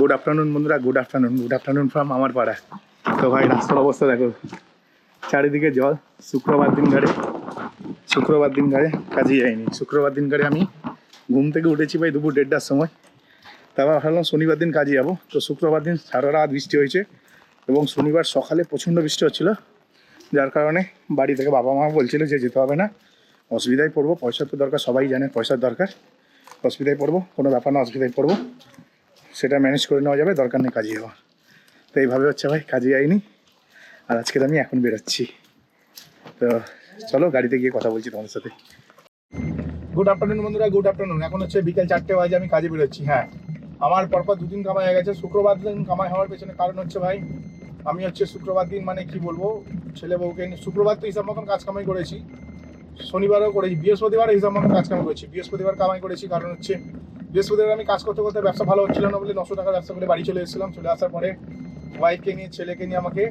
Good afternoon বন্ধুরা। Good afternoon good afternoon from আমার পাড়া। তো ভাই, রাস্তার অবস্থা দেখো। চারিদিকে জল। শুক্রবার দিন ঘরে শুক্রবার দিন গাড়ি কাজে যাইনি শুক্রবার দিন ঘরে আমি ঘুম থেকে উঠেছি ভাই দুপুর দেড়টার সময়। তারপর ভাবলাম শনিবার দিন কাজে যাব। তো শুক্রবার দিন সারা রাত বৃষ্টি হয়েছে এবং শনিবার সকালে প্রচণ্ড বৃষ্টি হচ্ছিল, যার কারণে বাড়ি থেকে বাবা মা বলছিল যে যেতে হবে না। অসুবিধায় পড়ব, পয়সার তো দরকার, সবাই জানে পয়সার দরকার। অসুবিধায় পড়ব, কোনো ব্যাপার না, অসুবিধায় পড়ব। সেটা ম্যানেজ করে নেওয়া যাবে, দরকার নেই কাজে যাওয়ার তো এইভাবে হচ্ছে ভাই, কাজে যাইনি। আর আজকে আমি এখন বেরোচ্ছি। তো চলো, গাড়িতে গিয়ে কথা বলছি তোমাদের সাথে। গুড আফটারনুন বন্ধুরা গুড আফটারনুন এখন হচ্ছে বিকেল চারটে বাজে, আমি কাজে বেরোচ্ছি হ্যাঁ। আমার পরপর দুদিন কামাই হয়ে গেছে। শুক্রবার দিন কামাই হওয়ার পেছনে কারণ হচ্ছে ভাই, আমি হচ্ছে শুক্রবার দিন মানে কি বলব, ছেলে বউকে শুক্রবার তো হিসাব মতন কাজ কামাই করেছি। শনিবারও করেছি বৃহস্পতিবার হিসাব মতন কাজ কামাই করেছি। বৃহস্পতিবার কামাই করেছি, কারণ হচ্ছে বৃহস্পতিবার আমি কাজ করতে করতে ব্যবসা ভালো হচ্ছিল না বলে নশো টাকার ব্যবসা করে বাড়ি চলে এসেছিলাম, চলে আসার পরে ওয়াইফকে নিয়ে, ছেলেকে নিয়ে আমাকে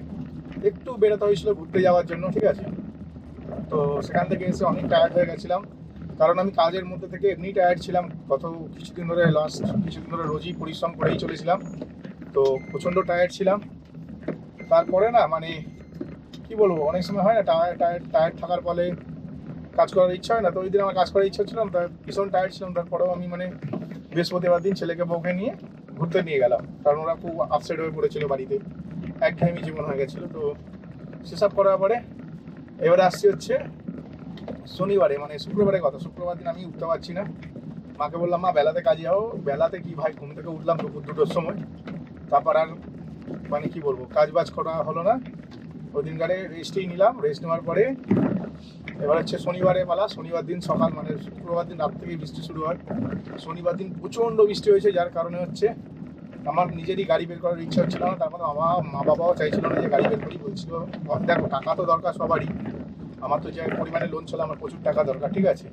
একটু বেরোতে হয়েছিল ঘুরতে যাওয়ার জন্য, ঠিক আছে? তো সেখান থেকে এসে অনেক টায়ার্ড হয়ে গেছিলাম। কারণ আমি কাজের মধ্যে থেকে এমনি টায়ার্ড ছিলাম। গত কিছুদিন ধরে লাস্ট কিছুদিন ধরে রোজই পরিশ্রম করেই চলেছিলাম। তো প্রচণ্ড টায়ার্ড ছিলাম। তারপরে না মানে কি বলব, অনেক সময় হয় না টায়ার টায়ার টায়ার্ড থাকার ফলে কাজ করার ইচ্ছা হয় না। তো ওই দিন আমার কাজ করার ইচ্ছা ছিলাম তার ভীষণ টায়ার্ড ছিলাম। তারপরেও আমি মানে বৃহস্পতিবার দিন ছেলেকে বউকে নিয়ে ঘুরতে নিয়ে গেলাম। কারণ ওরা খুব আপসেট হয়ে পড়েছিল বাড়িতে। একঘেয়েমি জীবন হয়ে গেছিল। তো সেসব করার পরে এবারে আসছি হচ্ছে শনিবারে মানে শুক্রবারে কথা। শুক্রবার দিন আমি উঠতে পারছি না। মাকে বললাম, মা, বেলাতে কাজে যাও। বেলাতে কি ভাই ঘুম থেকে উঠলাম দুপুর দুটোর সময়। তারপর আর মানে কি বলব কাজ বাজ করা হলো না। ওই দিনকারে রেস্টেই নিলাম। রেস্ট নেওয়ার পরে এবার হচ্ছে শনিবারে পালা শনিবার দিন সকাল মানে শুক্রবার দিন রাত থেকেই বৃষ্টি শুরু হয়। শনিবার দিন প্রচণ্ড বৃষ্টি হয়েছে, যার কারণে হচ্ছে আমার নিজেরই গাড়ি বের করার ইচ্ছা হচ্ছিল না, তার মধ্যে আমার মা বাবাও চাইছিল না যে গাড়ি বের করি, বলছিল দেখো, টাকা তো দরকার সবারই। আমার তো যে পরিমাণে লোন ছিল, আমার প্রচুর টাকা দরকার, ঠিক আছে?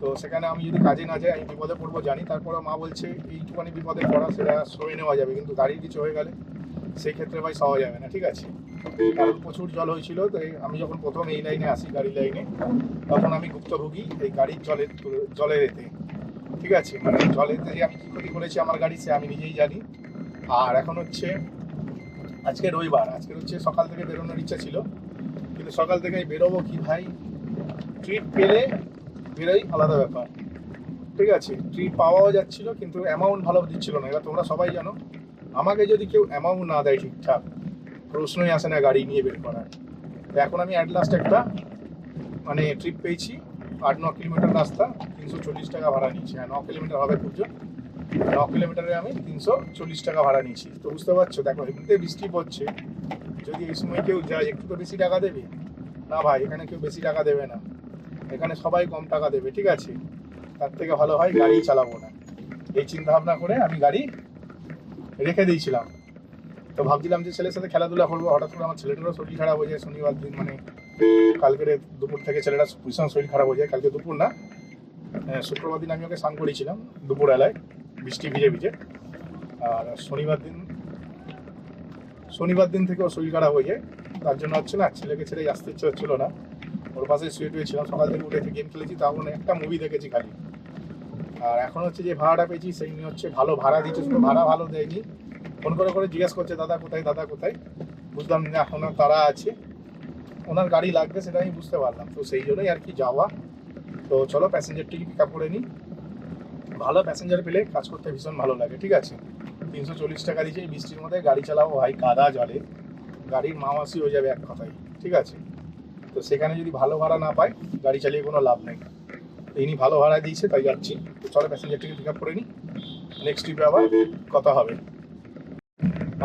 তো সেখানে আমি যদি কাজে না যাই, আমি বিপদে পড়ব, জানি। তারপরে মা বলছে এইটুখানি বিপদে পড়া, সেটা সয়ে নেওয়া যাবে। কিন্তু গাড়ির কিছু হয়ে গেলে, সেই ক্ষেত্রে ভাই সওয়া যাবে না, ঠিক আছে? প্রচুর জল হয়েছিল, তো এই আমি যখন প্রথম এই লাইনে আসি গাড়ি লাইনে, তখন আমি ভুক্তভোগী এই গাড়ির জলের জলের এতে ঠিক আছে? মানে জলেতে যে আমি কী ক্ষতি করেছি আমার গাড়ি, সে আমি নিজেই জানি। আর এখন হচ্ছে, আজকে রবিবার, আজকে হচ্ছে সকাল থেকে বেরোনোর ইচ্ছা ছিল। কিন্তু সকাল থেকে বেরোবো কি ভাই? ট্রিপ পেলে বেরোই আলাদা ব্যাপার। ঠিক আছে? ট্রিপ পাওয়াও যাচ্ছিল, কিন্তু অ্যামাউন্ট ভালো দিচ্ছিল না। এবার তোমরা সবাই জানো, আমাকে যদি কেউ অ্যামাউন্ট না দেয় ঠিকঠাক প্রশ্নই আসে না গাড়ি নিয়ে বের করার। তো এখন আমি অ্যাট লাস্ট একটা মানে ট্রিপ পেয়েছি, আট ন কিলোমিটার রাস্তা, তিনশো চল্লিশ টাকা ভাড়া নিয়েছি। হ্যাঁ ন কিলোমিটার হবে খুঁজো ন কিলোমিটারে আমি তিনশো চল্লিশ টাকা ভাড়া নিয়েছি। তো বুঝতে পারছ, দেখো, এমনিতে বৃষ্টি পড়ছে। যদি এই সময় কেউ যায়, একটু তো বেশি টাকা দেবে। না ভাই, এখানে কেউ বেশি টাকা দেবে না। এখানে সবাই কম টাকা দেবে, ঠিক আছে? তার থেকে ভালো হয় গাড়ি চালাবো না। এই চিন্তা ভাবনা করে আমি গাড়ি রেখে দিয়েছিলাম। তো ভাবছিলাম যে ছেলের সাথে খেলাধুলা করব হঠাৎ করে আমার ছেলেটারও শরীর খারাপ হয়ে যায় শনিবার দিন মানে কালকের দুপুর থেকে ছেলেটা ভীষণ শরীর খারাপ হয়ে যায় কালকে দুপুর না হ্যাঁ, শুক্রবার দিন আমি ওকে স্নান করিয়েছিলাম দুপুরবেলায় বৃষ্টি ভিজে ভিজে। আর শনিবার দিন শনিবার দিন থেকে ওর শরীর খারাপ হয়ে যায় তার জন্য হচ্ছে না ছেলেকে ছেড়ে আসতে ইচ্ছে হচ্ছিল না। ওর পাশে শুয়ে টুয়েছিলাম সকাল থেকে উঠে গেম খেলেছি তখন একটা মুভি দেখেছি খালি। আর এখন হচ্ছে যে ভাড়াটা পেয়েছি সেই নিয়ে হচ্ছে ভালো ভাড়া দিচ্ছে শুধু ভাড়া ভালো দেয়নি ফোন করে করে জিজ্ঞেস করছে, দাদা কোথায় দাদা কোথায়? বুঝলাম না আর তারা আছে। ওনার গাড়ি লাগবে সেটা আমি বুঝতে পারলাম। তো সেই জন্যই আর কি যাওয়া। তো চলো প্যাসেঞ্জারটিকে পিক আপ করে নিই। ভালো প্যাসেঞ্জার পেলে কাজ করতে ভীষণ ভালো লাগে, ঠিক আছে? তিনশো চল্লিশ টাকা দিয়েছে বৃষ্টির মধ্যে গাড়ি চালাবো ভাই, কাদা জলে। গাড়ির মামাসি হয়ে যাবে এক কথায়, ঠিক আছে? তো সেখানে যদি ভালো ভাড়া না পায়, গাড়ি চালিয়ে কোনো লাভ নেই। ইনি ভালো ভাড়া দিয়েছে, তাই যাচ্ছি। তো চলো প্যাসেঞ্জারটিকে পিক আপ করে নিই। নেক্সট ট্রিপে আবার কথা হবে।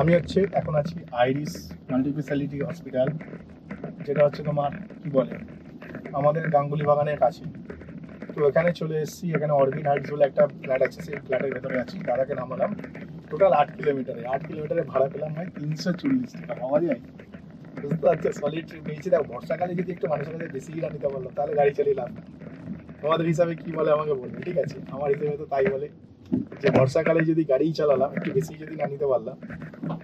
আমি হচ্ছে, এখন আছি আইরিস মাল্টিস্পেশালিটি হসপিটাল, যেটা হচ্ছে তোমার, কি বলে, আমাদের গাঙ্গুলি বাগানের কাছে। তো এখানে চলে এসেছি, এখানে অরবিট হাইটস বলে একটা ফ্ল্যাট আছে, সেই ফ্ল্যাটের ভেতরে আছি দাদাকে নামালাম। টোটাল আট কিলোমিটারে আট কিলোমিটারে ভাড়া পেলাম ভাই তিনশো চল্লিশ টাকা, পাওয়া যায়? বুঝতে পারছ? সলিড ট্রিপ নিয়েছি। দেখো, বর্ষাকালে যদি একটু মানুষের কাছে বেশি কিনা নিতে পারল, তাহলে গাড়ি চালিয়ে লাভ। তোমাদের হিসাবে কি বলে আমাকে বলবে, ঠিক আছে? আমার হিসেবে তো তাই বলে। যে বর্ষাকালে যদি গাড়ি চালালাম, একটু বেশি যদি না নিতে পারলাম,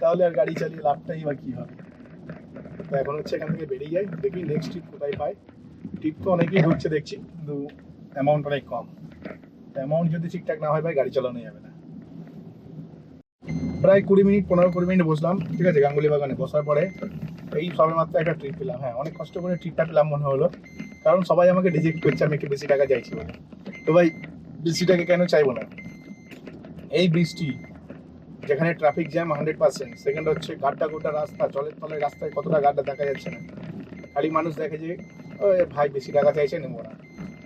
তাহলে আর গাড়ি চালিয়ে লাভটাই বা কী হবে? তো এখন হচ্ছে এখান থেকে বেরিয়ে যাই, দেখি নেক্সট ট্রিপ কোথায় পাই। ট্রিপ তো অনেকেই ঢুকছে দেখছি, কিন্তু অ্যামাউন্ট অনেক কম। অ্যামাউন্ট যদি ঠিকঠাক না হয় ভাই, গাড়ি চালানো যাবে না। প্রায় কুড়ি মিনিট, পনেরো কুড়ি মিনিট বসলাম, ঠিক আছে, গাঙ্গুলি বাগানে বসার পরে এই সবে মাত্র একটা ট্রিপ পেলাম। হ্যাঁ অনেক কষ্ট করে ট্রিপটা পেলাম মনে হলো, কারণ সবাই আমাকে রিজেক্ট করছে, আমি একটু বেশি টাকা চাইছি তো ভাই, বেশি টাকা কেন চাইব না? এই বৃষ্টি যেখানে traffic jam hundred percent second হচ্ছে গাড্ডা গোড্ডা রাস্তা, জলের তলায় রাস্তায় কতটা গাড্ডা দেখা যাচ্ছে না। খালি মানুষ দেখে যে ভাই বেশি টাকা চাইছে, নেব না।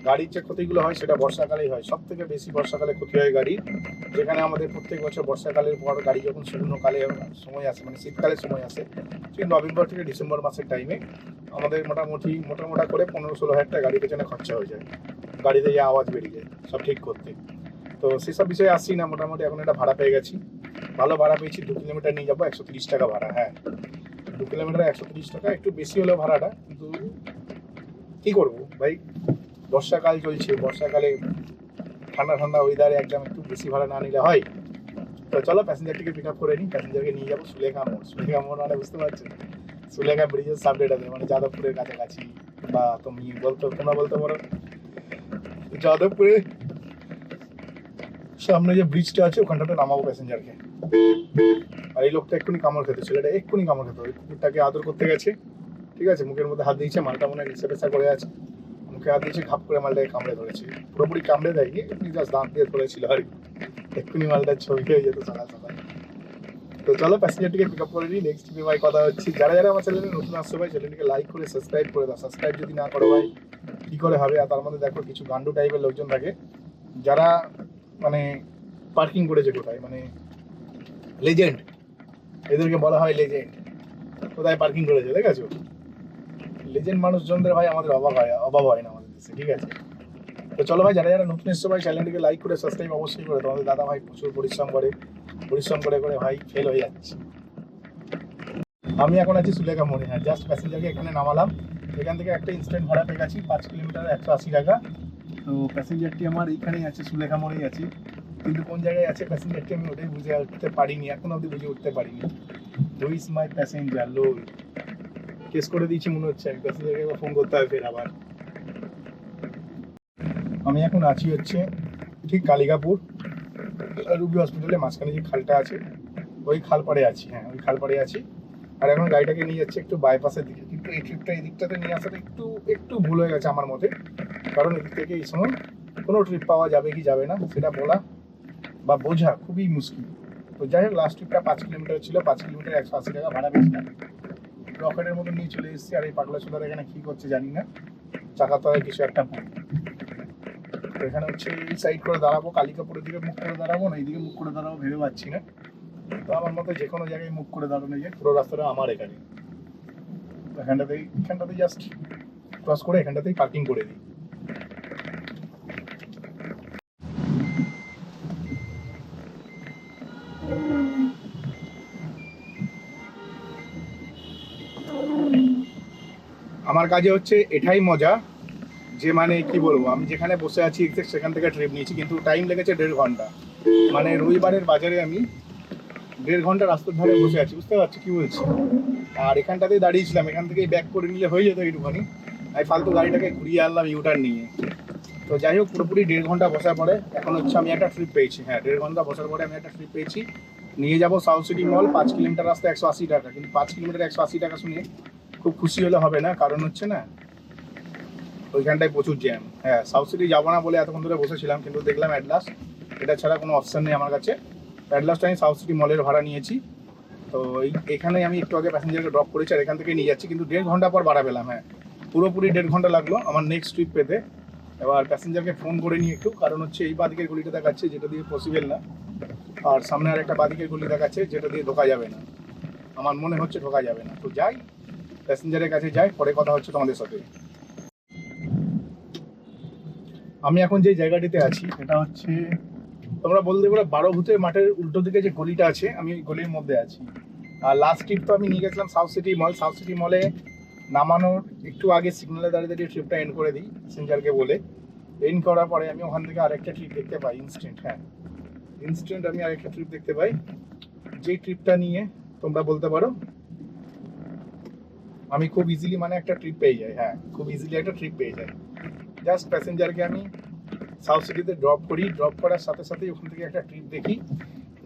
গাড়ির যে ক্ষতিগুলো হয়, সেটা বর্ষাকালেই হয়। সব থেকে বেশি বর্ষাকালে ক্ষতি হয় গাড়ির যেখানে আমাদের প্রত্যেক বছর বর্ষাকালের পর গাড়ি যখন শুকনোকালে সময় আসে মানে শীতকালে সময় আসে, ঠিক নভেম্বর থেকে ডিসেম্বর মাসের টাইমে আমাদের মোটামুটি, মোটামোটা করে পনেরো ষোলো হাজার টাকা গাড়ির পেছনে খরচা হয়ে যায়। গাড়িতে যে আওয়াজ বেরিয়ে যায়, সব ঠিক করতে। তো সেসব বিষয়ে আসছি না, মোটামুটি এখন একটা ভাড়া পেয়ে গেছি। ভালো ভাড়া পেয়েছি, দু কিলোমিটার নিয়ে যাব, একশো তিরিশ টাকা ভাড়া হ্যাঁ। দু কিলোমিটার একশো তিরিশ টাকা, একটু বেশি হলেও ভাড়াটা, কিন্তু কী করব ভাই? বর্ষাকাল চলছে, বর্ষাকালে ঠান্ডা ঠান্ডা ওয়েদারে একদম একটু বেশি ভাড়া না নিলে হয়। তো চলো প্যাসেঞ্জারটিকে পিক আপ করে নিই প্যাসেঞ্জারকে নিয়ে যাব, সুলেখা মোড়। সুলেখা মোড় মানে বুঝতে পারছেন সুলেখা ব্রিজের সাবডেটাতে মানে যাদবপুরের কাছাকাছি, বা তুমি বলতো, তোমরা বলতে পারো। যাদবপুরে সামনে যে ব্রিজটা আছে, ওখানটাতে নামাবো প্যাসেঞ্জারকে আর এই লোকটা এক্ষুনি কামড় খেতে, ছেলেটা এক্ষুনি কামড় খেতে। ওই কুকুরটাকে আদর করতে গেছে। ঠিক আছে, মুখের মধ্যে হাত দিয়েছে, মালটা মনে হয় নিচে পেশা করে আছে। মুখে হাত দিয়েছে, ঘাপ করে মালটাকে কামড়ে ধরেছে। পুরোপুরি কামড়ে দেয়নি, এমনি জাস্ট দাঁত দিয়ে ধরেছিল আর। এক্ষুনি মালটার ছবি হয়ে যেত সকাল সকাল। তো চলো প্যাসেঞ্জারটিকে পিক আপ করে নিই। নেক্সট ভাই কথা হচ্ছে, যারা যারা আমার চ্যানেলে নতুন আসছে ভাই চ্যানেলটিকে লাইক করে সাবস্ক্রাইব করে দাও। সাবস্ক্রাইব যদি না করো ভাই, কী করে হবে? আর তার মধ্যে দেখো, কিছু গান্ডু টাইপের লোকজন থাকে। যারা মানে পার্কিং করেছে কোথায়? মানে লেজেন্ড এদেরকে বলা হয় লেজেন্ড কোথায় পার্কিং করেছে, দেখেছ? লেজেন্ড মানুষজনদের ভাই আমাদের অভাব হয় অভাব হয় না আমাদের দেশে, ঠিক আছে? তো চলো ভাই, যারা যারা নতুন এসছো ভাই চ্যানেলটিকে লাইক করে সাবস্ক্রাইব অবশ্যই করে। তোমাদের দাদা ভাই প্রচুর পরিশ্রম করে পরিশ্রম করে করে ভাই ফেল হয়ে যাচ্ছে। আমি এখন আছি সুলেখা মোড়ে হ্যাঁ জাস্ট প্যাসেঞ্জারকে এখানে নামালাম। এখান থেকে একটা ইনস্ট্যান্ট ভাড়া পেয়ে গেছি, পাঁচ কিলোমিটার একশো আশি টাকা। তো প্যাসেঞ্জারটি আমার এইখানেই আছে, সুলেখা মোড়েই আছে। কিন্তু কোন জায়গায় আছে প্যাসেঞ্জারটি আমি ওটাই বুঝে উঠতে পারিনি, এখন অবধি বুঝে উঠতে পারিনি। হু ইজ মাই প্যাসেঞ্জার লো কেস করে দিয়েছি, মনে হচ্ছে আমি। প্যাসেঞ্জারকে ফোন করতে হবে ফের আবার। আমি এখন আছি হচ্ছে ঠিক কালিকাপুর, রুবি হসপিটালে মাঝখানে যে খালটা আছে, ওই খাল পাড়ে আছি হ্যাঁ ওই খাল পাড়ে আছি। আর এখন গাড়িটাকে নিয়ে যাচ্ছে একটু বাইপাসের দিকে। কিন্তু এই ট্রিপটা এই দিকটাতে নিয়ে আসাটা একটু একটু ভুল হয়ে গেছে আমার মতে। কারণ এদিক থেকে এই সময় কোনো ট্রিপ পাওয়া যাবে কি যাবে না, সেটা বলা বা বোঝা খুবই মুশকিল। তো যাই হোক লাস্ট ট্রিপটা পাঁচ কিলোমিটার ছিল, পাঁচ কিলোমিটার একশো আশি টাকা ভাড়া পেয়েছিলাম। রকেটের মতো নিয়ে চলে এসেছি, আর এই পাগলা চোদার এখানে কী করছে জানি না। চাকা তলায় কিছু একটা। তো এখানে হচ্ছে এই সাইড করে দাঁড়াবো কালিকাপুরের দিকে মুখ করে দাঁড়াবো, না এইদিকে মুখ করে দাঁড়াবো ভেবে পাচ্ছি না। তো আমার মতে যে কোনো জায়গায় মুখ করে দাঁড়ানো যায়, পুরো রাস্তাটা আমার এখানে। এখানটাতেই এখানটাতেই জাস্ট ক্রস করে এখানটাতেই পার্কিং করে দিই। আমার কাজে হচ্ছে এটাই মজা, যে মানে কি বলব, আমি যেখানে বসে আছি সেখান থেকে ট্রিপ নিয়েছি, কিন্তু টাইম লেগেছে দেড় ঘণ্টা। মানে রবিবারের বাজারে আমি দেড় ঘণ্টা রাস্তার ধারে বসে আছি, বুঝতে পারছি কি বলছি? আর এখানটাতেই দাঁড়িয়েছিলাম, এখান থেকেই ব্যাক করে নিলে হয়ে যেত এইটুখানি আমি ফালতু গাড়িটাকে ঘুরিয়ে আনলাম ইউটার নিয়ে। তো যাই হোক, পুরোপুরি দেড় ঘণ্টা বসার পরে এখন হচ্ছে আমি একটা ট্রিপ পেয়েছি। হ্যাঁ দেড় ঘণ্টা বসার পরে আমি একটা ট্রিপ পেয়েছি। নিয়ে যাব সাউথ সিটি মল পাঁচ কিলোমিটার রাস্তা একশো আশি টাকা। কিন্তু পাঁচ কিলোমিটার একশো আশি টাকা শুনে খুব খুশি হলে হবে না, কারণ হচ্ছে না, ওইখানটায় প্রচুর জ্যাম হ্যাঁ সাউথ সিটি যাব না বলে এতক্ষণ ধরে বসেছিলাম, কিন্তু দেখলাম অ্যাডলাস এটা ছাড়া কোনো অপশান নেই আমার কাছে। অ্যাটলাস্ট আমি সাউথ সিটি মলের ভাড়া নিয়েছি। তো এই, এখানে আমি একটু আগে প্যাসেঞ্জারকে ড্রপ করেছি আর এখান থেকে নিয়ে যাচ্ছি, কিন্তু দেড় ঘণ্টা পর ভাড়া পেলাম হ্যাঁ। পুরোপুরি দেড় ঘণ্টা লাগল আমার নেক্সট ট্রিপ পেতে। এবার প্যাসেঞ্জারকে ফোন করে নিয়ে একটু, কারণ হচ্ছে এই বাদিকের গলিটা দেখাচ্ছে, যেটা দিয়ে পসিবল না। আর সামনে আর একটা বাদিকের গলি দেখাচ্ছে, যেটা দিয়ে ঢোকা যাবে না। আমার মনে হচ্ছে ঢোকা যাবে না। তো যাই প্যাসেঞ্জারের কাছে যাই, পরে কথা হচ্ছে তোমাদের সাথে। আমি এখন যে জায়গাটিতে আছি এটা হচ্ছে, তোমরা বলতে পারো বারো ভূতের মাঠের উল্টো দিকে যে গলিটা আছে, আমি ওই গলির মধ্যে আছি। আর লাস্ট ট্রিপ তো আমি নিয়ে গেছিলাম South City Mall South City মলে নামানোর একটু আগে সিগনালে দাঁড়িয়ে দাঁড়িয়ে ট্রিপটা এন্ড করে দিই প্যাসেঞ্জারকে বলে এন্ড করার পরে আমি ওখান থেকে আরেকটা ট্রিপ দেখতে পাই ইনস্ট্যান্ট হ্যাঁ। ইনস্ট্যান্ট আমি আরেকটা ট্রিপ দেখতে পাই। যেই ট্রিপটা নিয়ে তোমরা বলতে পারো আমি খুব ইজিলি মানে একটা ট্রিপ পেয়ে যাই হ্যাঁ খুব ইজিলি একটা ট্রিপ পেয়ে যাই। জাস্ট প্যাসেঞ্জারকে আমি সাউথ সিটিতে ড্রপ করি ড্রপ করার সাথে সাথেই ওখান থেকে একটা ট্রিপ দেখি,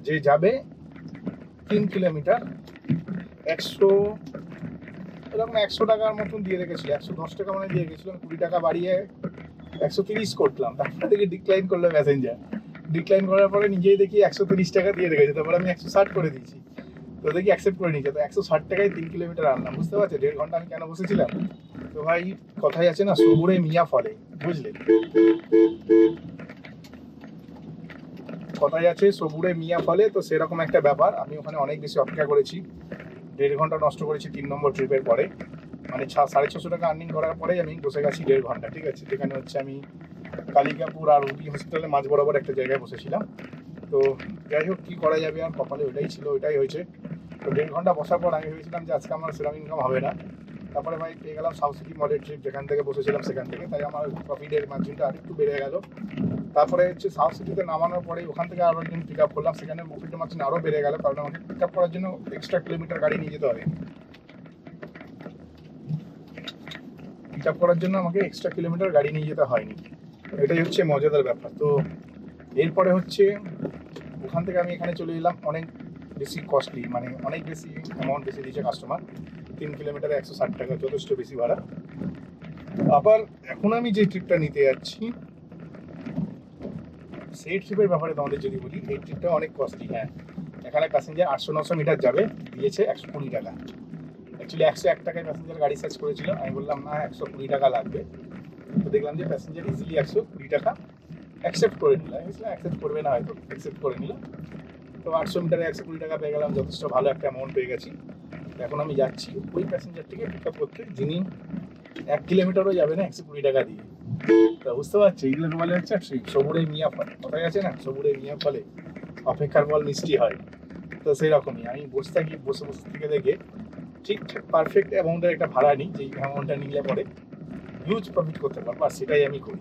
যে যাবে তিন কিলোমিটার একশো, এরকম একশো টাকার মতন দিয়ে রেখেছিল, একশো দশ টাকা মানে দিয়ে রেখেছিলাম কুড়ি টাকা বাড়িয়ে একশো তিরিশ করলাম, তারপরে দেখি ডিক্লাইন করল প্যাসেঞ্জার ডিক্লাইন করার পরে নিজেই দেখি একশো তিরিশ টাকা দিয়ে রেখেছে, তারপরে আমি একশো ষাট করে দিয়েছি। তো দেখি অ্যাকসেপ্ট করে নিয়েছে তো একশো ষাট টাকায় তিন কিলোমিটার আনলাম বুঝতে পারছ? দেড় ঘণ্টা আমি কেন বসেছিলাম? তো ভাই, কথাই আছে না, সবুরে মিয়া ফলে, বুঝলে? কথাই আছে, সবুরে মিয়া ফলে, তো সেরকম একটা ব্যাপার। আমি ওখানে অনেক বেশি অপেক্ষা করেছি। দেড় ঘণ্টা নষ্ট করেছি তিন নম্বর ট্রিপের পরে। মানে সাড়ে ছশো টাকা আর্নিং করার পরেই আমি বসে গেছি দেড় ঘণ্টা, ঠিক আছে? যেখানে হচ্ছে আমি কালিকাপুর আর উডি হসপিটালে মাঝ বরাবর একটা জায়গায় বসেছিলাম। তো যাই হোক, কী করা যাবে আর কপালে ওইটাই ছিল ওইটাই হয়েছে। তো দেড় ঘণ্টা বসার পর আমি ভেবেছিলাম যে আজকে আমার সেরকম ইনকাম হবে না। তারপরে ভাই পেয়ে গেলাম সাউথ সিটি মলের ট্রিপ যেখান থেকে বসেছিলাম সেখান থেকে। তাই আমার প্রফিটের মার্জিনটা আরেকটু বেড়ে গেল। তারপরে হচ্ছে সাউথ সিটিতে নামানোর পরে ওখান থেকে আরও একদিন পিক আপ করলাম। সেখানে প্রফিটের মার্জিন আরও বেড়ে গেল, কারণ আমাকে পিক আপ করার জন্য এক্সট্রা কিলোমিটার গাড়ি নিয়ে যেতে হবে। পিক আপ করার জন্য আমাকে এক্সট্রা কিলোমিটার গাড়ি নিয়ে যেতে হয়নি। এটাই হচ্ছে মজাদার ব্যাপার। তো এরপরে হচ্ছে ওখান থেকে আমি এখানে চলে এলাম। অনেক বেশি কস্টলি মানে অনেক বেশি অ্যামাউন্ট বেশি দিয়েছে কাস্টমার তিন কিলোমিটারে একশো ষাট টাকা, যথেষ্ট বেশি ভাড়া। আবার এখন আমি যে ট্রিপটা নিতে যাচ্ছি, সেই ট্রিপের ব্যাপারে তোমাদের যদি বলি, এই ট্রিপটা অনেক কস্টলি হ্যাঁ। এখানে প্যাসেঞ্জার আটশো, নশো মিটার যাবে, দিয়েছে একশো কুড়ি টাকা। অ্যাকচুয়ালি একশো এক টাকায় প্যাসেঞ্জার গাড়ি সার্চ করেছিল, আমি বললাম, না, একশো কুড়ি টাকা লাগবে। তো দেখলাম যে প্যাসেঞ্জার ইজিলি একশো কুড়ি টাকা অ্যাকসেপ্ট করে নিল। অ্যাকসেপ্ট করবে না হয়তো অ্যাকসেপ্ট করে নিল। তো আটশো মিটারে, একশো কুড়ি টাকা পেয়ে গেলাম, যথেষ্ট ভালো একটা অ্যামাউন্ট পেয়ে গেছি। এখন আমি যাচ্ছি ওই প্যাসেঞ্জারটিকে পিক আপ করতে, যিনি এক কিলোমিটারও যাবে না, একশো কুড়ি টাকা দিয়ে। তা বুঝতে পারছি, এইগুলো বলে হচ্ছে সেই সবুরে মিয়া ফলে, কথাই আছে না সবুরে মিয়া ফলে অপেক্ষার ফল মিষ্টি হয়। তো সেই রকমই আমি বসে থাকি, বসে বসে থেকে দেখে ঠিকঠাক পারফেক্ট অ্যামাউন্টের একটা ভাড়া নিই, যেই অ্যামাউন্টটা নিলে পরে হিউজ প্রফিট করতে পারব, আর সেটাই আমি করি।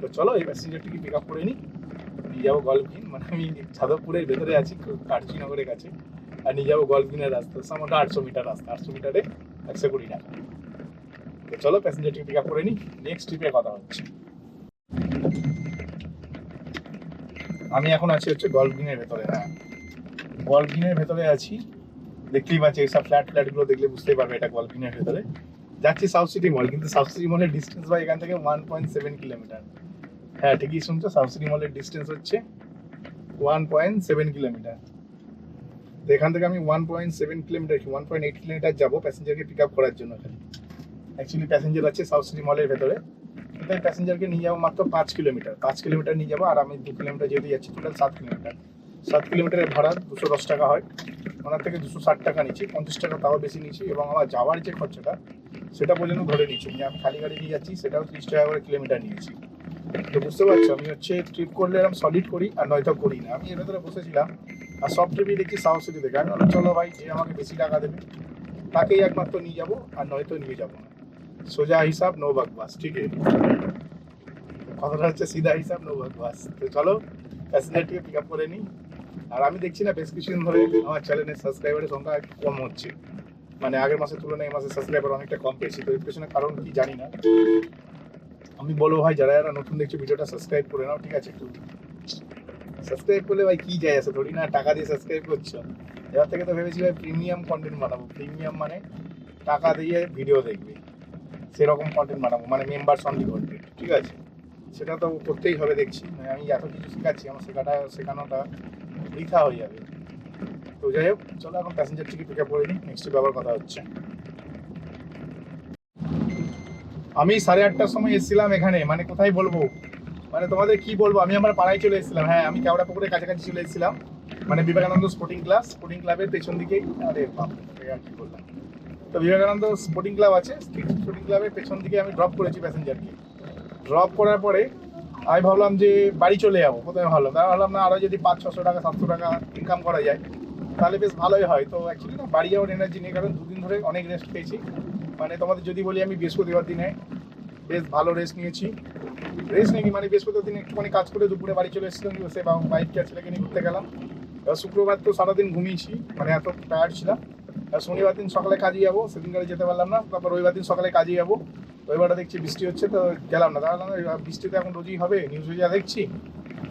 তো চলো, এই প্যাসেঞ্জারটিকে পিক আপ করে নিই নিয়ে যাব গল্ফিন মানে আমি যাদবপুরের ভেতরে আছি কার্জিনগরের কাছে। আর নিয়ে যাব গল্ফিনের রাস্তা সামান্য আটশো মিটার রাস্তা, আটশো মিটারে একশো কুড়ি টাকা। তো চলো প্যাসেঞ্জারটিকে পিক আপ করে নিই নেক্সট ট্রিপে কথা হচ্ছে। আমি এখন আছি হচ্ছে গল্ফিনের ভেতরে হ্যাঁ। গল্ফিনের ভেতরে আছি, দেখতেই পাচ্ছি এইসব ফ্ল্যাট ফ্ল্যাটগুলো দেখলে বুঝতেই পারবে এটা গল্ফিনের ভেতরে। যাচ্ছি সাউথ সিটি মল কিন্তু সাউথ সিটি মলের ডিস্টেন্স ভাই এখান থেকে ওয়ান পয়েন্ট সেভেন কিলোমিটার হ্যাঁ ঠিকই শুনছো সিটি মলের ডিস্টেন্স হচ্ছে ওয়ান পয়েন্ট সেভেন কিলোমিটার তো এখান থেকে আমি ওয়ান পয়েন্ট সেভেন কিলোমিটার কি ওয়ান পয়েন্ট এইট কিলোমিটার যাব প্যাসেঞ্জারকে পিক আপ করার জন্য খালি অ্যাকচুয়ালি প্যাসেঞ্জার আছে সাউথ মলের ভেতরে। আমি প্যাসেঞ্জারকে নিয়ে যাব মাত্র পাঁচ কিলোমিটার পাঁচ কিলোমিটার নিয়ে যাব আর আমি দু কিলোমিটার যেতে যাচ্ছি টোটাল সাত কিলোমিটার সাত কিলোমিটারের ভাড়া দুশো দশ টাকা হয়। ওনার থেকে দুশো ষাট টাকা নিচ্ছি, পঞ্চাশ টাকা তাও বেশি নিচ্ছি এবং আমার যাওয়ার যে খরচাটা, সেটা পর্যন্ত ধরে নিচ্ছি। আমি খালি গাড়ি নিয়ে যাচ্ছি, সেটাও ত্রিশ টাকা করে কিলোমিটার নিয়েছি। তো বুঝতে পারছ, আমি হচ্ছে ট্রিপ করলে এরকম সলিড করি আর নয়তো করি না। আমি এর ভেতরে বসেছিলাম আর সব ট্রিপই দেখছি সাউথ সিটি থেকে আমি বললাম, চলো ভাই, যে আমাকে বেশি টাকা দেবে, তাকেই একমাত্র নিয়ে যাব আর নয়তো নিয়ে যাব না। সোজা হিসাব, নো বাকবাস, ঠিক আছে? কথাটা হচ্ছে সিধা হিসাব, নো বাকবাস। তো চলো প্যাসেঞ্জারটিকে পিক আপ করে নিই। আর আমি দেখছি না, বেশ কিছুদিন ধরে আমার চ্যানেলের সাবস্ক্রাইবারের সংখ্যা কম হচ্ছে। মানে আগের মাসের তুলনায় এই মাসে সাবস্ক্রাইবার অনেকটা কম পেয়েছি। তো এর পেছনে কারণ কি জানি না। আমি বলব ভাই, যারা যারা নতুন দেখছ, ভিডিওটা সাবস্ক্রাইব করে নাও, ঠিক আছে? একটু সাবস্ক্রাইব করলে ভাই কি যায় আছে? ধরি না, টাকা দিয়ে সাবস্ক্রাইব করছ। এবার থেকে তো ভেবেছি ভাই প্রিমিয়াম কন্টেন্ট বানাবো। প্রিমিয়াম মানে টাকা দিয়ে ভিডিও দেখবে। সেরকম কন্টেন্ট বানাবো মানে মেম্বার্স অনলি কন্টেন্ট ঠিক আছে? সেটা তো করতেই হবে, দেখছি। মানে আমি এত কিছু শেখাচ্ছি, আমার শেখাটা, শেখানোটা বৃথা হয়ে যাবে। তো যাই হোক, চলো এখন প্যাসেঞ্জার টিকিট পিক আপ করে নিই নেক্সট আবার কথা হচ্ছে। আমি সাড়ে আটটার সময় এসেছিলাম এখানে মানে কোথায় বলব? মানে তোমাদের কি বলব? আমি আমার পাড়ায় চলে এসেছিলাম। হ্যাঁ আমি কেওড়া পুকুরের কাছাকাছি চলে এসেছিলাম। মানে বিবেকানন্দ স্পোর্টিং ক্লাব স্পোর্টিং ক্লাবের পেছন দিকেই। আরে আর কি বললাম। তো বিবেকানন্দ স্পোর্টিং ক্লাব আছে স্পোর্টিং ক্লাবের পেছন দিকে আমি ড্রপ করেছি প্যাসেঞ্জারকে ড্রপ করার পরে আমি ভাবলাম যে বাড়ি চলে যাব প্রথমে ভাবলাম তারপর ভাবলাম, না আরও যদি পাঁচ, ছশো টাকা, সাতশো টাকা ইনকাম করা যায়, তাহলে বেশ ভালোই হয়। তো অ্যাকচুয়ালি না, বাড়ি যাওয়ার এনার্জি নেই, কারণ দুদিন ধরে অনেক রেস্ট পেয়েছি। মানে তোমাদের যদি বলি আমি বৃহস্পতিবার দিনে বেশ ভালো রেস্ট নিয়েছি। রেস্ট নিয়ে মানে বৃহস্পতিবার দিন একটুখানি কাজ করে দুপুরে বাড়ি চলে এসেছিলাম বা বাইককে ছেলেকে নিয়ে ঘুরতে গেলাম। এবার শুক্রবার তো সারাদিন ঘুমিয়েছি মানে এত টায়ার্ড ছিলাম। আর শনিবার দিন সকালে কাজে যাব সেদিন গাড়ি যেতে পারলাম না, তারপর রবিবার দিন সকালে কাজে যাব। রবিবারটা দেখছি বৃষ্টি হচ্ছে, তো গেলাম না। তাহলে বৃষ্টিতে এখন রোজই হবে নিউজে যা দেখছি,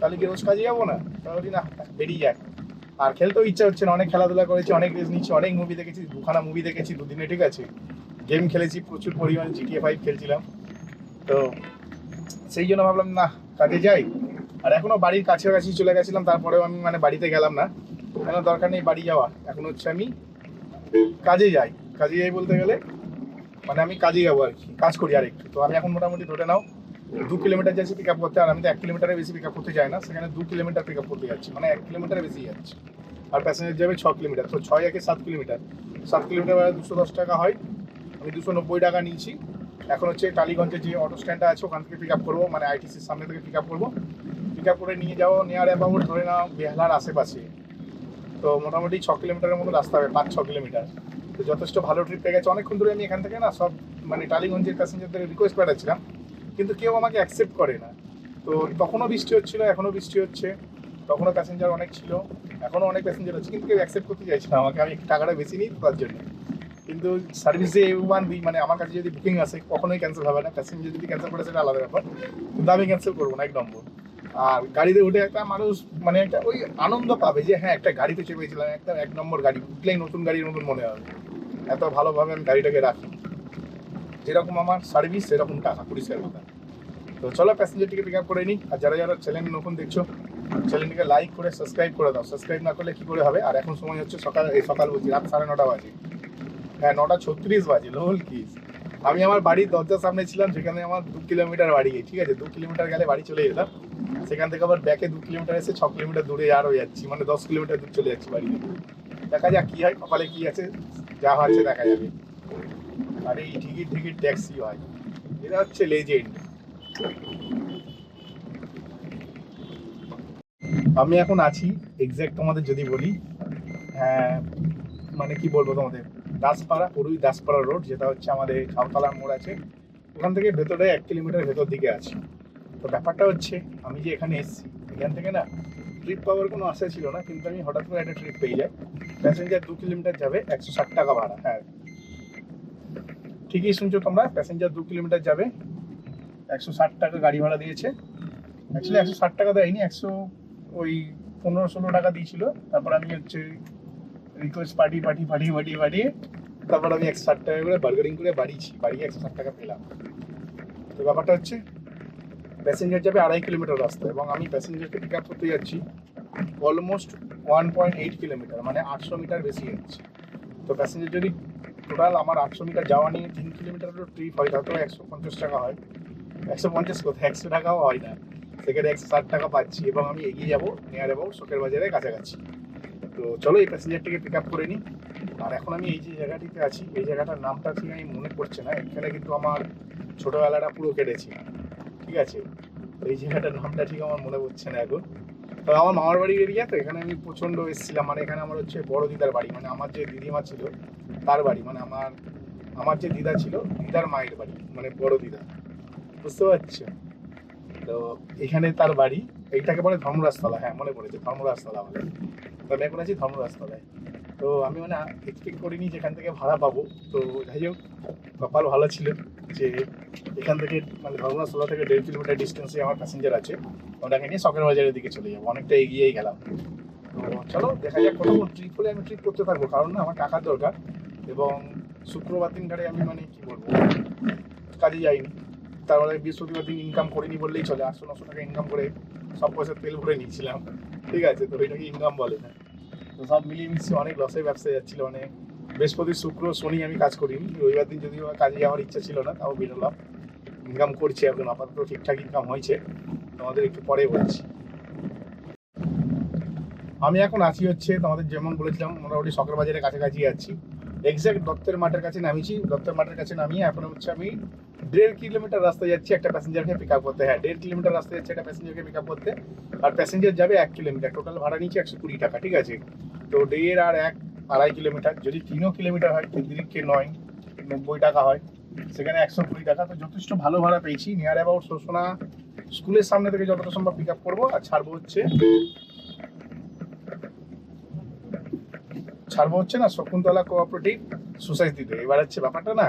তাহলে কি রোজ কাজে যাব না? তাহলে না, বেরিয়ে যাক। আর খেলতেও ইচ্ছা হচ্ছে না, অনেক খেলাধুলা করেছি, অনেক রেস নিচ্ছি অনেক মুভি দেখেছি, দুখানা মুভি দেখেছি, দুদিনে, ঠিক আছে। গেম খেলেছি, প্রচুর পরিমাণে জিটিএ ফাইভ খেলছিলাম। তো সেই জন্য ভাবলাম, না, কাজে যাই। আর এখনও বাড়ির কাছাকাছি চলে গেছিলাম, তারপরেও আমি মানে বাড়িতে গেলাম না। কেন, দরকার নেই বাড়ি যাওয়ার। এখন হচ্ছে আমি কাজে যাই। কাজে যাই বলতে গেলে মানে আমি কাজে যাব আর কি, কাজ করি আর একটু তো আমি এখন মোটামুটি ধরে নাও, দু কিলোমিটার যাচ্ছি পিক আপ করতে, আর আমি তো এক কিলোমিটারের বেশি পিক আপ করতে যাই না। সেখানে দু কিলোমিটার পিক আপ করতে যাচ্ছি মানে এক কিলোমিটারের বেশি যাচ্ছি। আর প্যাসেঞ্জার যাবে ছ কিলোমিটার, তো ছয় একে সাত কিলোমিটার। সাত কিলোমিটার বেলা দুশো দশ টাকা হয়। আমি দুশো নব্বই টাকা নিয়েছি। এখন হচ্ছে টালিগঞ্জে যে অটো স্ট্যান্ডটা আছে, ওখান থেকে পিক আপ করব মানে আইটিসির সামনে থেকে পিক আপ করব। পিক আপ করে নিয়ে যাব, নেওয়ার অ্যাবাউট ধরে নাও, বেহালার আশেপাশে। তো মোটামুটি ছ কিলোমিটারের মতো রাস্তা হবে, পাঁচ, ছ কিলোমিটার। তো যথেষ্ট ভালো ট্রিপ পেয়ে গেছে। অনেকক্ষণ ধরে আমি এখান থেকে না সব মানে টালিগঞ্জের প্যাসেঞ্জারদের রিকোয়েস্ট পাঠাচ্ছিলাম, কিন্তু কেউ আমাকে অ্যাকসেপ্ট করে না। তো তখনও বৃষ্টি হচ্ছিল, এখনও বৃষ্টি হচ্ছে। তখনও প্যাসেঞ্জার অনেক ছিল, এখনও অনেক প্যাসেঞ্জার আছে, কিন্তু কেউ অ্যাকসেপ্ট করতে চাইছে না আমাকে। আমি টাকাটা বেশি নিই তার জন্য। কিন্তু সার্ভিস যে ওয়ান দিই মানে আমার কাছে যদি বুকিং আসে, কখনোই ক্যান্সেল হবে না। প্যাসেঞ্জার যদি ক্যান্সেল করে, সেটা আলাদা ব্যাপার। কিন্তু আমি ক্যান্সেল করব না এক নম্বর আর গাড়িতে উঠে একটা মানুষ মানে একটা ওই আনন্দ পাবে যে হ্যাঁ একটা গাড়িতে চেপেছিলাম একটা এক নম্বর গাড়ি, উঠলেই নতুন গাড়ির মতন মনে হবে। এত ভালোভাবে আমি গাড়িটাকে রাখি। যেরকম আমার সার্ভিস সেরকম টাকা, পরিষ্কার কথা। তো চলো প্যাসেঞ্জারটিকে পিক আপ করে নিই। আর যারা যারা চ্যানেল নতুন দেখছ চ্যানেলটিকে লাইক করে সাবস্ক্রাইব করে দাও। সাবস্ক্রাইব না করলে কি করে হবে? আর এখন সময় হচ্ছে সকাল, এই সকাল বলছি রাত সাড়ে নটা বাজে। হ্যাঁ নটা ছত্রিশ বাজে, লোল কি আমি আমার বাড়ির দরজার সামনে ছিলাম সেখানে আমার দু কিলোমিটার বাড়ি ঠিক আছে? দু কিলোমিটার গেলে বাড়ি চলে যেতাম। সেখান থেকে আবার ব্যাকে দু কিলোমিটার এসে ছ কিলোমিটার দূরে আরও যাচ্ছি মানে দশ কিলোমিটার দূর চলে যাচ্ছি বাড়ি। দেখা যাক কি হয়, কপালে কি আছে, যা হচ্ছে দেখা যাবে। আর এই টিকিট টিকিট ট্যাক্সি হয়। এটা হচ্ছে লেজেন্ড আমি এখন আছি এক্স্যাক্ট তোমাদের যদি বলি হ্যাঁ মানে কি বলব তোমাদের? দাসপাড়া পুরুই দাসপাড়া রোড, যেটা হচ্ছে আমাদের ঝাউতলা মোড় আছে। ওখান থেকে ভেতরে এক কিলোমিটার ভেতর দিকে আছে। তো ব্যাপারটা হচ্ছে, আমি যে এখানে এসেছি, এখান থেকে না ট্রিপ পাওয়ার কোনো আশা ছিল না, কিন্তু আমি হঠাৎ করে একটা ট্রিপ পেয়ে যাই। প্যাসেঞ্জার দু কিলোমিটার যাবে, একশো ষাট টাকা ভাড়া হ্যাঁ। ঠিকই শুনছো তোমরা প্যাসেঞ্জার দু কিলোমিটার যাবে, একশো ষাট টাকা গাড়ি ভাড়া দিয়েছে। অ্যাকচুয়ালি একশো ষাট টাকা দেয়নি, একশো ওই পনেরো ষোলো টাকা দিয়েছিল। তারপর আমি হচ্ছে রিকোয়েস্ট পাঠিয়ে পাঠিয়ে পাঠিয়ে পাঠিয়ে পাঠিয়ে তারপর আমি একশো ষাট টাকা করে বার্গেনিং করে বাড়িয়েছি, বাড়িয়ে একশো ষাট টাকা পেলাম। তো ব্যাপারটা হচ্ছে প্যাসেঞ্জার যাবে আড়াই কিলোমিটার রাস্তা এবং আমি প্যাসেঞ্জারকে পিক আপ করতে যাচ্ছি almost one point eight kilometre মানে আটশো মিটার বেশি যাচ্ছে। তো প্যাসেঞ্জার যদি টোটাল আমার আটশো মিটার যাওয়া নিয়ে তিন কিলোমিটারেরও ট্রিপ হয় তাতেও একশো পঞ্চাশ টাকা হয়। একশো পঞ্চাশ কোথায়? একশো টাকাও হয় না। সেখানে একশো ষাট টাকা পাচ্ছি এবং আমি এগিয়ে যাব নিয়ার অ্যাবাউট শোকের বাজারের কাছাকাছি। তো চলো এই প্যাসেঞ্জারটিকে পিক আপ করে নিই। আর এখন আমি এই যে জায়গাটিতে আছি, এই জায়গাটার নামটা ঠিক আমি মনে পড়ছে না। এখানে কিন্তু আমার ছোটোবেলাটা পুরো কেটেছি। ঠিক আছে? এই জায়গাটার নামটা ঠিক আমার মনে পড়ছে না এখন। তো আমার মামার বাড়ির এরিয়া তো এখানে আমি প্রচণ্ড এসেছিলাম। মানে এখানে আমার হচ্ছে বড় দিদার বাড়ি। মানে আমার যে দিদিমা ছিল, তার বাড়ি। মানে আমার আমার যে দিদা ছিল, দিদার মায়ের বাড়ি। মানে বড় দিদা। বুঝতে পারছ? তো এখানে তার বাড়ি। এইটাকে বলে ধর্মরাজতলা। হ্যাঁ মনে পড়েছে। ধর্মরাজতলা বলে। তো আমি এখন আছি ধর্মরাজতলায়। তো আমি মানে এক্সপেক্ট করিনি যে এখান থেকে ভাড়া পাবো। তো যাই হোক কপাল ভালো ছিল যে এখান থেকে মানে ধর্মরাজতলা থেকে দেড় কিলোমিটার ডিস্টেন্সে আমার প্যাসেঞ্জার আছে। ওটাকে নিয়ে শখের বাজারের দিকে চলে যাব। অনেকটা এগিয়েই গেলাম। চলো, দেখা যাক কতক্ষণ ট্রিপ হলে আমি ট্রিপ করতে থাকব। কারণ না, আমার টাকার দরকার। এবং শুক্রবার দিন গাড়ি আমি মানে কি বলব, কাজে যাইনি। তারপরে বৃহস্পতিবার দিন ইনকাম করিনি বললেই চলে। আটশো, নশো টাকা ইনকাম করে সব পয়সা তেল ভরে নিয়েছিলাম। ঠিক আছে তো এটাকে ইনকাম বলে। না তো সব মিলিয়ে মিশিয়ে অনেক লসের ব্যবসা যাচ্ছিল মানে বৃহস্পতি, শুক্র, শনি আমি কাজ করিনি। রবিবার দিন যদিও কাজে যাওয়ার ইচ্ছা ছিল না, তাও বেরোলাম ইনকাম করছি এখন, আপাতত ঠিকঠাক ইনকাম হয়েছে। তোমাদের একটু পরে বলছি। আমি এখন আছি হচ্ছে তোমাদের যেমন বলেছিলাম, মোটামুটি সকাল বাজারের কাছাকাছি আছি। এক্সাক্ট দত্তের মাঠের কাছে নামিয়েছি। দত্তের মাঠের কাছে নামিয়ে এখন হচ্ছে আমি দেড় কিলোমিটার রাস্তা যাচ্ছি একটা প্যাসেঞ্জারকে পিক আপ করতে। হ্যাঁ দেড় কিলোমিটার রাস্তা যাচ্ছে একটা প্যাসেঞ্জারকে পিক আপ করতে। আর প্যাসেঞ্জার যাবে এক কিলোমিটার। টোটাল ভাড়া নিচ্ছে একশো কুড়ি টাকা, ঠিক আছে? তো দেড় আর এক, আড়াই কিলোমিটার। যদি তিনও কিলোমিটার হয়, তিন দিকে নয়, নব্বই টাকা হয়, সেখানে একশো কুড়ি টাকা। তো যথেষ্ট ভালো ভাড়া পেয়েছি। নিয়ার অ্যাবাউট শোষণা স্কুলের সামনে থেকে যতটা সম্ভব পিক আপ করব। আর ছাড়বো হচ্ছে ছাড়বো হচ্ছে না, শকুন্তলা কোঅপারেটিভ সোসাইটিতে এবার হচ্ছে ব্যাপারটা না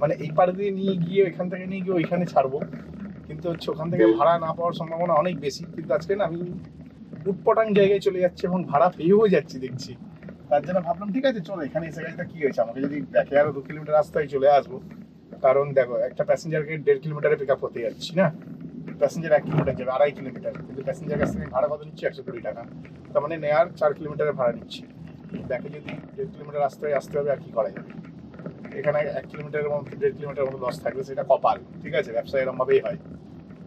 মানে এই পাড়ে দিয়ে নিয়ে গিয়ে এখান থেকে নিয়ে গিয়ে ওইখানে ছাড়বো। কিন্তু হচ্ছে ওখান থেকে ভাড়া না পাওয়ার সম্ভাবনা অনেক বেশি। কিন্তু আজকে না আমি উটপটাং জায়গায় চলে যাচ্ছে এবং ভাড়া পেয়েও যাচ্ছি দেখছি। তার জন্য ভাবলাম, ঠিক আছে, চলো, এখানে এসে গেছে কি হয়েছে? আমাকে যদি দেখে আরও দু কিলোমিটার রাস্তায় চলে আসব। কারণ দেখো, একটা প্যাসেঞ্জারকে দেড় কিলোমিটারে পিক আপ করতে যাচ্ছি, না? প্যাসেঞ্জার এক কিলোমিটার যাবে, আড়াই কিলোমিটার। কিন্তু প্যাসেঞ্জার কাছ থেকে ভাড়া কত নিচ্ছি? একশো কুড়ি টাকা। তার মানে নেয়ার চার কিলোমিটারের ভাড়া নিচ্ছি। দেখে যদি দেড় কিলোমিটার রাস্তায় আসতে হবে আর কি করা যাবে? এখানে এক কিলোমিটারের মধ্যে দেড় কিলোমিটার মতো লস থাকবে, সেটা কপাল, ঠিক আছে? ব্যবসা এরকম ভাবেই হয়।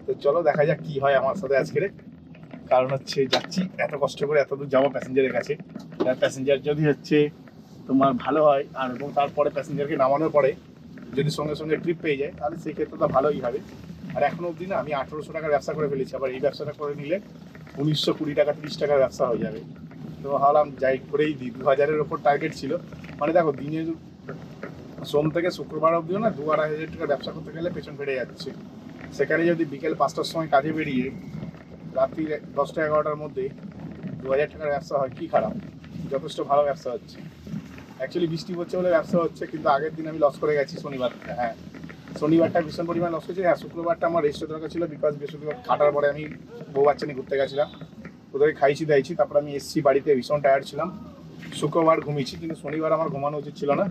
তো চলো দেখা যাক কি হয় আমার সাথে আজকের। কারণ হচ্ছে যাচ্ছি, এত কষ্ট করে এত দূর যাব প্যাসেঞ্জারের কাছে। আর প্যাসেঞ্জার যদি হচ্ছে তোমার ভালো হয়, আর এবং তারপরে প্যাসেঞ্জারকে নামানোর পরে যদি সঙ্গে সঙ্গে ট্রিপ পেয়ে যায়, তাহলে সেই ক্ষেত্রে তো ভালোই হবে। আর এখনও অবধি না, আমি আঠেরোশো টাকার ব্যবসা করে ফেলেছি। আবার এই ব্যবসাটা করে নিলে উনিশশো কুড়ি টাকা, তিরিশ টাকার ব্যবসা হয়ে যাবে। তো ভাবলাম যাই করেই দিই। দু হাজারের ওপর টার্গেট ছিল। মানে দেখো দিনের সোম থেকে শুক্রবার অবধিও না, দু আড়াই হাজার টাকার ব্যবসা করতে গেলে পেছন ফেটে যাচ্ছে। সেখানে যদি বিকেল পাঁচটার সময় কাজে বেরিয়ে রাত্রি দশটা এগারোটার মধ্যে দু হাজার টাকার ব্যবসা হয়, কী খারাপ? যথেষ্ট ভালো ব্যবসা হচ্ছে। অ্যাকচুয়ালি বৃষ্টি হচ্ছে বলে ব্যবসা হচ্ছে, কিন্তু আগের দিন আমি লস করে গেছি শনিবার হ্যাঁ। শনিবারটা ভীষণ পরিমাণ লস হয়েছে। হ্যাঁ শুক্রবারটা আমার রেস্টে দরকার ছিল বিকজ বৃহস্পতিবার কাটার পরে আমি বউ বাচ্চা নিয়ে ঘুরতে গেছিলাম। ওদেরকে খাইছি, দাইছি, তারপর আমি এসছি বাড়িতে, ভীষণ টায়ার্ড ছিলাম। শুক্রবার ঘুমিয়েছি, কিন্তু শনিবার আমার ঘুমানো উচিত ছিল না।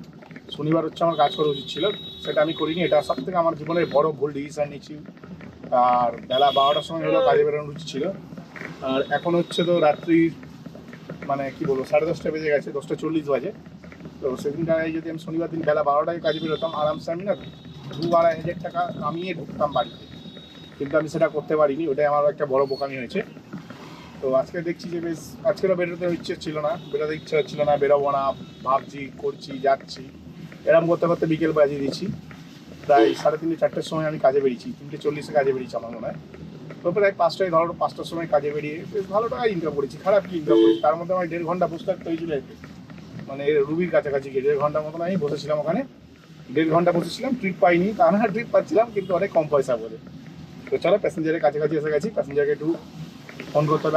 শনিবার হচ্ছে আমার কাজ করা উচিত ছিল, সেটা আমি করিনি। এটা সব থেকে আমার জীবনের বড় ভুল ডিসিশন নিয়েছি। আর বেলা বারোটার সময় হলো কাজে বেরোনো উচিত ছিল। আর এখন হচ্ছে তো রাত্রি মানে কি বলব, সাড়ে দশটা বেজে গেছে, দশটা চল্লিশ বাজে। তো সেদিনটায় যদি আমি শনিবার দিন বেলা বারোটায় কাজে বেরোতাম, আরামসে আমি না দু আড়াই হাজার টাকা কামিয়ে ঢুকতাম বাড়িতে। কিন্তু আমি সেটা করতে পারিনি, ওটাই আমার একটা বড় বোকামি হয়েছে। তো আজকে দেখছি যে বেশ, আজকেরও বেরোতে ইচ্ছে ছিল না বেরোতে ইচ্ছে হচ্ছিল না বেরোবো না ভাবছি, করছি, যাচ্ছি। এরম করতে করতে বিকেল বাজিয়ে দিচ্ছি প্রায় সাড়ে তিনটে, চারটের সময় আমি কাজে বেরিয়েছি। তিনটে চল্লিশে কাজে বেরিয়েছি আমার মনে হয়। তো প্রায় পাঁচটায় ধরো, পাঁচটার সময় কাজে বেরিয়ে বেশ ভালো টাকা ইনকাম করেছি, খারাপ কি ইনকাম করেছি, তার মধ্যে আমার দেড় ঘণ্টা বসে থাকতে হয়েছিল মানে রুবির কাছাকাছি গিয়ে দেড় ঘণ্টার মতন আমি বসেছিলাম ওখানে। দেড় ঘণ্টা বসেছিলাম ট্রিপ পাইনি, তা না ট্রিপ পাচ্ছিলাম, কিন্তু অনেক কম পয়সা বলে। তো চলো প্যাসেঞ্জারের কাছাকাছি এসে গেছি প্যাসেঞ্জারকে একটু ফোন করতে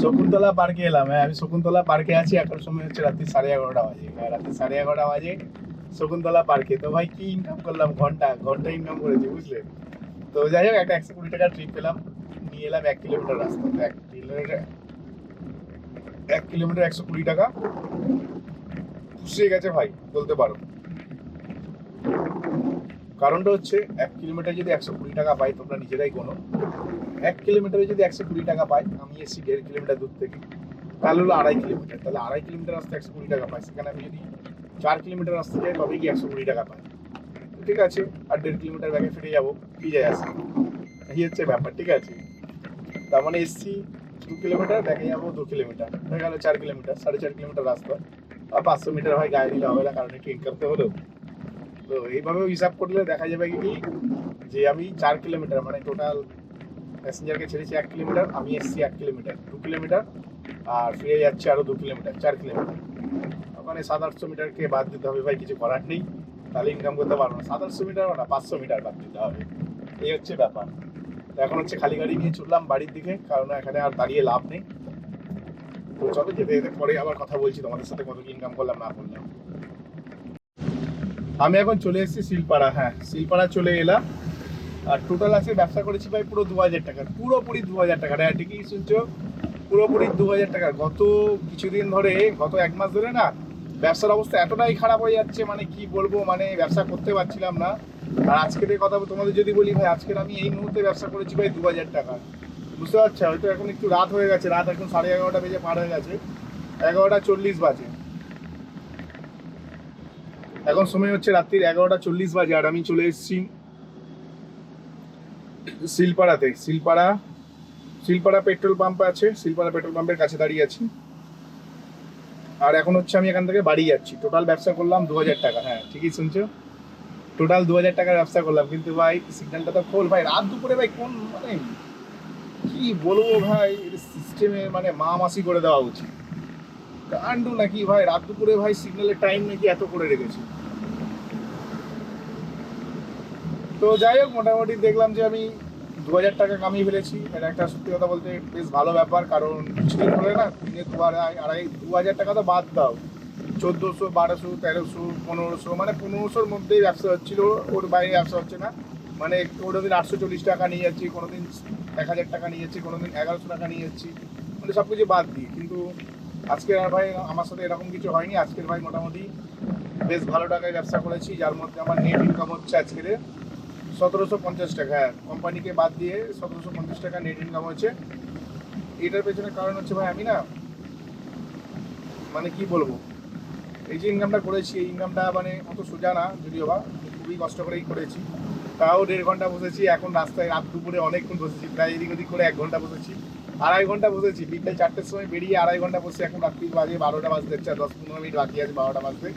শকুন্তলা পার্কে এলাম হ্যাঁ আমি শকুন্তলা পার্কে আছি, এখন সময় হচ্ছে রাত্রি সাড়ে এগারোটা বাজে। হ্যাঁ রাত্রি সাড়ে এগারোটা বাজে শকুন্তলা পার্কে। তো ভাই, কি ইনকাম করলাম ঘণ্টা? ঘণ্টা ইনকাম করেছি, বুঝলে? তো যাই হোক, একটা একশো কুড়ি টাকার ট্রিপ পেলাম, নিয়ে এলাম এক কিলোমিটার রাস্তা। এক কিলোমিটার এক কিলোমিটার একশো কুড়ি টাকা। পুষিয়ে গেছে ভাই, বলতে পারো। কারণটা হচ্ছে এক কিলোমিটার যদি একশো কুড়ি টাকা পাই, তোমরা নিজেরাই কোনো এক কিলোমিটারে যদি একশো কুড়ি টাকা পাই, আমি এসছি দেড় কিলোমিটার দূর থেকে, তাহলে হলো আড়াই কিলোমিটার। তাহলে আড়াই কিলোমিটার রাস্তা একশো কুড়ি টাকা পাই। সেখানে আমি যদি চার কিলোমিটার রাস্তা যাই তবে কি একশো কুড়ি টাকা পাই। ঠিক আছে, আর দেড় কিলোমিটার ব্যাগে ফিরে যাব কি যায় আসে এই হচ্ছে ব্যাপার, ঠিক আছে? তার মানে এসছি দু কিলোমিটার, ব্যাগে যাব দু কিলোমিটার। হয়ে গেলো চার কিলোমিটার, সাড়ে চার কিলোমিটার রাস্তা। আর পাঁচশো মিটার হয়, গায়ে দিলে হবে না, কারণ একটু ইনকাম তো হলো। তো এইভাবেও হিসাব করলে দেখা যাবে কি, যে আমি চার কিলোমিটার মানে টোটাল প্যাসেঞ্জারকে ছেড়েছি এক কিলোমিটার, আমি এসছি এক কিলোমিটার, দু কিলোমিটার, আর ফিরে যাচ্ছে আরও দু কিলোমিটার, চার কিলোমিটার। ওখানে সাত আটশো মিটারকে বাদ দিতে হবে ভাই, কিছু করার নেই। তাহলে ইনকাম করতে পারব না। সাত আটশো মিটার না, পাঁচশো মিটার বাদ দিতে হবে। এই হচ্ছে ব্যাপার। এখন হচ্ছে খালি গাড়ি নিয়ে ছুটলাম বাড়ির দিকে, কারণ এখানে আর দাঁড়িয়ে লাভ নেই। তো চলো যেতে যেতে পরে আবার কথা বলছি, তোমাদের সাথে কত কি ইনকাম করলাম, না করলাম। আমি এখন চলে এসেছি শিলপাড়া হ্যাঁ শিলপাড়া চলে এলাম। আর টোটাল আছে ব্যবসা করেছি ভাই পুরো দু হাজার টাকা, পুরোপুরি দু হাজার টাকা। হ্যাঁ ঠিকই শুনছো, পুরোপুরি দু হাজার টাকা। গত কিছুদিন ধরে, গত এক মাস ধরে না, ব্যবসার অবস্থা এতটাই খারাপ হয়ে যাচ্ছে মানে কি বলব মানে ব্যবসা করতে পারছিলাম না। আর আজকের কথা তোমাদের যদি বলি ভাই, আজকের আমি এই মুহূর্তে ব্যবসা করেছি ভাই দু হাজার টাকা। বুঝতে পারছ? হয়তো এখন একটু রাত হয়ে গেছে, রাত এখন সাড়ে এগারোটা বেজে পার হয়ে গেছে। এগারোটা চল্লিশ বাজে। এখন সময় হচ্ছে রাত্রির এগারোটা চল্লিশ বাজে আর আমি চলে এসেছি শিলপাড়াতে। শিলপাড়া শিলপাড়া পেট্রোল পাম্প আছে, শিলপাড়া পেট্রোল পাম্পের কাছে দাঁড়িয়ে আছি। আর এখন হচ্ছে আমি এখান থেকে বাড়ি যাচ্ছি। টোটাল ব্যবসা করলাম দু হাজার টাকা। হ্যাঁ ঠিকই শুনছো? টোটাল দু হাজার টাকার ব্যবসা করলাম। কিন্তু ভাই সিগন্যালটা তো খোল। ভাই, রাত দুপুরে ভাই, কোন মানে কি বলব ভাই? সিস্টেমে মানে মা মাসি করে দেওয়া উচিত। কান্ডু নাকি ভাই? রাত দুপুরে ভাই সিগন্যালের টাইম নাকি এত করে রেখেছে। তো যাই হোক, মোটামুটি দেখলাম যে আমি দু হাজার টাকা কামিয়ে ফেলেছি। এটা একটা সত্যি কথা বলতে বেশ ভালো ব্যাপার, কারণ কিছুদিন ধরে না দিনে দু আড়াই আড়াই দু হাজার টাকা তো বাদ দাও। চোদ্দোশো, বারোশো, তেরোশো, পনেরোশো মানে পনেরোশোর মধ্যেই ব্যবসা হচ্ছিল, ওর বাইরে ব্যবসা হচ্ছে না। মানে কোনো দিন আটশো চল্লিশ টাকা নিয়ে যাচ্ছি কোনো দিন এক হাজার টাকা নিয়ে যাচ্ছি, কোনোদিন এগারোশো টাকা নিয়ে যাচ্ছি মানে সব কিছু বাদ দিই কিন্তু আজকের আর ভাই, আমার সাথে এরকম কিছু হয়নি। আজকের ভাই মোটামুটি বেশ ভালো টাকায় ব্যবসা করেছি, যার মধ্যে আমার নেট ইনকাম হচ্ছে আজকের। সতেরোশো পঞ্চাশ টাকা। কোম্পানিকে বাদ দিয়ে সতেরোশো পঞ্চাশ টাকা নেট ইনকাম হচ্ছে এটার পেছনে কারণ হচ্ছে ভাই আমি না মানে কি বলব? এই যে ইনকামটা করেছি, এই ইনকামটা মানে অত সোজা না যদিও বা, খুবই কষ্ট করেই করেছি। তাও দেড় ঘণ্টা বসেছি, এখন রাস্তায় রাত দুপুরে অনেকক্ষণ বসেছি, প্রায় এদিক ওদিক করে এক ঘণ্টা বসেছি। আড়াই ঘণ্টা বসেছি, বিকেল চারটের সময় বেরিয়ে আড়াই ঘণ্টা বসে এখন রাত্রি বাজে বারোটা বাজতে আর দশ পনেরো মিনিট বাকি আছে, বারোটা বাজতে।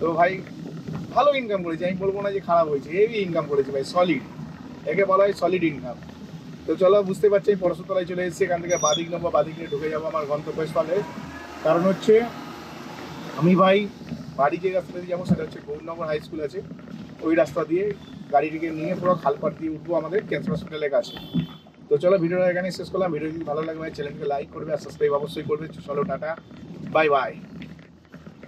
তো ভাই ভালো ইনকাম করেছি, আমি বলব না যে খারাপ হয়েছে হেভি ইনকাম করেছি ভাই সলিড একে বলা হয় সলিড ইনকাম তো চলো, বুঝতে পারছি আমি পরশুতলায় চলে এসেছি, এখান থেকে বাদিক নেব বাদিক নিয়ে ঢুকে যাব আমার গন্তব্যস্থলে। কারণ হচ্ছে, আমি ভাই বাড়ি যে রাস্তা দিয়ে যাব, সেটা হচ্ছে গৌরনগর হাই স্কুল আছে। ওই রাস্তা দিয়ে গাড়িটিকে নিয়ে পুরো খালপাট দিয়ে উঠবো আমাদের ক্যান্সার হসপিটালের কাছে। তো চলো, ভিডিওটা এখানে শেষ করলাম। ভিডিও যদি ভালো লাগে ভাই চ্যানেলকে লাইক করবে আর সাবস্ক্রাইব অবশ্যই করবে। চলো, টাটা। Bye bye.